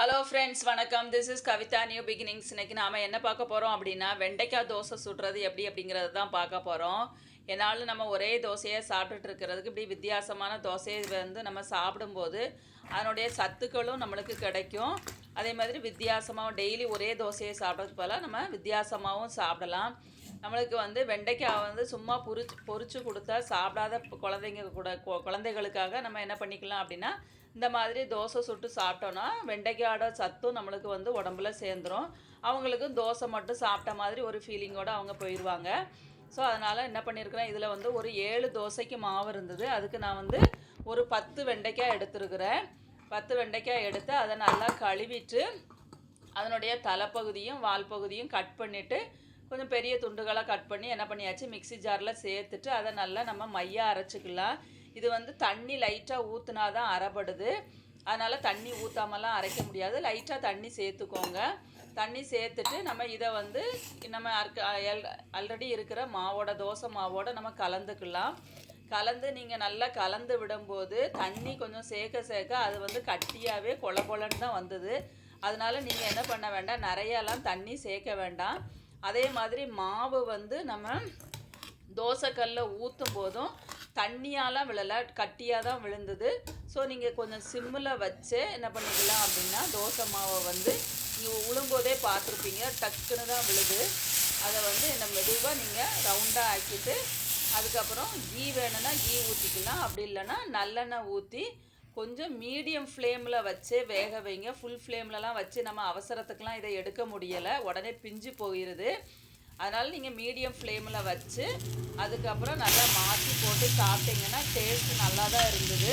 Hello friends வணக்கம். This is Kavitha. New beginnings இன்றைக்கி நாம் என்ன பார்க்க போகிறோம் அப்படின்னா வெண்டைக்காய் தோசை சுடுறது எப்படி அப்படிங்கிறது தான் பார்க்க போகிறோம் என்னால் நம்ம ஒரே தோசையை சாப்பிட்டுட்டு இருக்கிறதுக்கு இப்படி வித்தியாசமான தோசையை வந்து நம்ம சாப்பிடும்போது அதனுடைய சத்துக்களும் நம்மளுக்கு கிடைக்கும். அதே மாதிரி வித்தியாசமாகவும் டெய்லி ஒரே தோசையை சாப்பிட்றதுக்கு போல நம்ம வித்தியாசமாகவும் சாப்பிடலாம். நம்மளுக்கு வந்து வெண்டைக்காய் வந்து சும்மா பொரிச்சு பொரிச்சு கொடுத்தா சாப்பிடாத குழந்தைங்க கூட கு- குழந்தைகளுக்காக நம்ம என்ன பண்ணிக்கலாம் அப்படின்னா இந்த மாதிரி தோசை சுட்டு சாப்பிட்டோன்னா வெண்டைக்காயோட சத்தும் நம்மளுக்கு வந்து உடம்புல சேர்ந்துரும். அவங்களுக்கு தோசை மட்டும் சாப்பிட்ட மாதிரி ஒரு ஃபீலிங்கோடு அவங்க போயிடுவாங்க ஸோ அதனால் என்ன பண்ணியிருக்கிறேன் இதில் வந்து ஒரு ஏழு தோசைக்கு மாவு இருந்தது. அதுக்கு நான் வந்து ஒரு பத்து வெண்டைக்காய் எடுத்துருக்கிறேன். பத்து வெண்டைக்காய் எடுத்து அதை நல்லா கழுவிட்டு அதனுடைய தலைப்பகுதியும் வால் பகுதியும் கட் பண்ணிவிட்டு கொஞ்சம் பெரிய துண்டுகளாக கட் பண்ணி என்ன பண்ணியாச்சு மிக்ஸி ஜாரில் சேர்த்துட்டு அதை நல்லா நம்ம மையாக அரைச்சிக்கலாம். இது வந்து தண்ணி லைட்டாக ஊற்றுனா தான் அரைப்படுது அதனால் தண்ணி ஊற்றாமலாம் அரைக்க முடியாது. லைட்டாக தண்ணி சேர்த்துக்கோங்க. தண்ணி சேர்த்துட்டு நம்ம இதை வந்து நம்ம ஆல்ரெடி இருக்கிற மாவோட தோசை மாவோட நம்ம கலந்துக்கலாம். கலந்து நீங்கள் நல்லா கலந்து விடும்போது தண்ணி கொஞ்சம் சேர்க்க சேர்க்க அது வந்து கட்டியாகவே கொல கொலன்னு தான் வந்தது. அதனால் நீங்கள் என்ன பண்ண வேண்டாம்? நிறையலாம் தண்ணி சேர்க்க வேண்டாம். அதே மாதிரி மாவு வந்து நம்ம தோசைக்கல்ல ஊற்றும் போதும் தண்ணியாலாம் விழலை கட்டியாக தான் விழுந்தது. ஸோ நீங்கள் கொஞ்சம் சிம்மில் வச்சு என்ன பண்ணிக்கலாம் அப்படின்னா தோசை மாவை வந்து நீங்கள் உளும்போதே பார்த்துருப்பீங்க. டக்குன்னு தான் விழுது. அதை வந்து என்ன மெதுவாக நீங்கள் ரவுண்டாக ஆக்கிட்டு அதுக்கப்புறம் கீ வேணும்னா கீ ஊற்றிக்கலாம் அப்படி இல்லைன்னா நல்லெண்ணெய் ஊற்றி கொஞ்சம் மீடியம் ஃப்ளேமில் வச்சு வேக வைங்க. ஃபுல் ஃப்ளேம்லலாம் வச்சு நம்ம அவசரத்துக்குலாம் இதை எடுக்க முடியலை. உடனே பிஞ்சு போயிடுது. அதனால் நீங்கள் மீடியம் ஃப்ளேமில் வச்சு அதுக்கப்புறம் நல்லா மாற்றி போட்டு சாப்பிட்டீங்கன்னா டேஸ்ட் நல்லா தான் இருந்தது.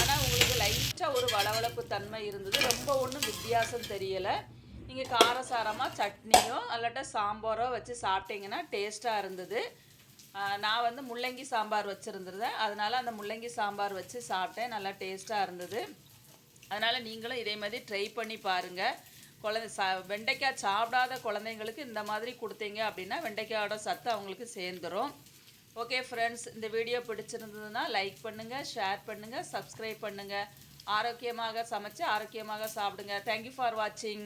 ஆனால் உங்களுக்கு லைட்டாக ஒரு வளவளப்பு தன்மை இருந்தது. ரொம்ப ஒன்றும் வித்தியாசம் தெரியலை. நீங்கள் காரசாரமாக சட்னியோ அல்லாட்டா சாம்பாரோ வச்சு சாப்பிட்டீங்கன்னா டேஸ்ட்டாக இருந்தது. நான் வந்து முள்ளங்கி சாம்பார் வச்சுருந்துருந்தேன். அதனால் அந்த முள்ளங்கி சாம்பார் வச்சு சாப்பிட்டேன். நல்லா டேஸ்ட்டாக இருந்தது. அதனால் நீங்களும் இதே மாதிரி ட்ரை பண்ணி பாருங்கள் குழந்தை சா வெண்டைக்காய் சாப்பிடாத குழந்தைங்களுக்கு இந்த மாதிரி கொடுத்தீங்க அப்படின்னா வெண்டைக்காயோட சத்து அவங்களுக்கு சேர்ந்துரும். ஓகே ஃப்ரெண்ட்ஸ் இந்த வீடியோ பிடிச்சிருந்ததுன்னா லைக் பண்ணுங்கள் ஷேர் பண்ணுங்கள் சப்ஸ்கிரைப் பண்ணுங்கள் ஆரோக்கியமாக சமைச்சு ஆரோக்கியமாக சாப்பிடுங்க. தேங்க்யூ ஃபார் வாட்சிங்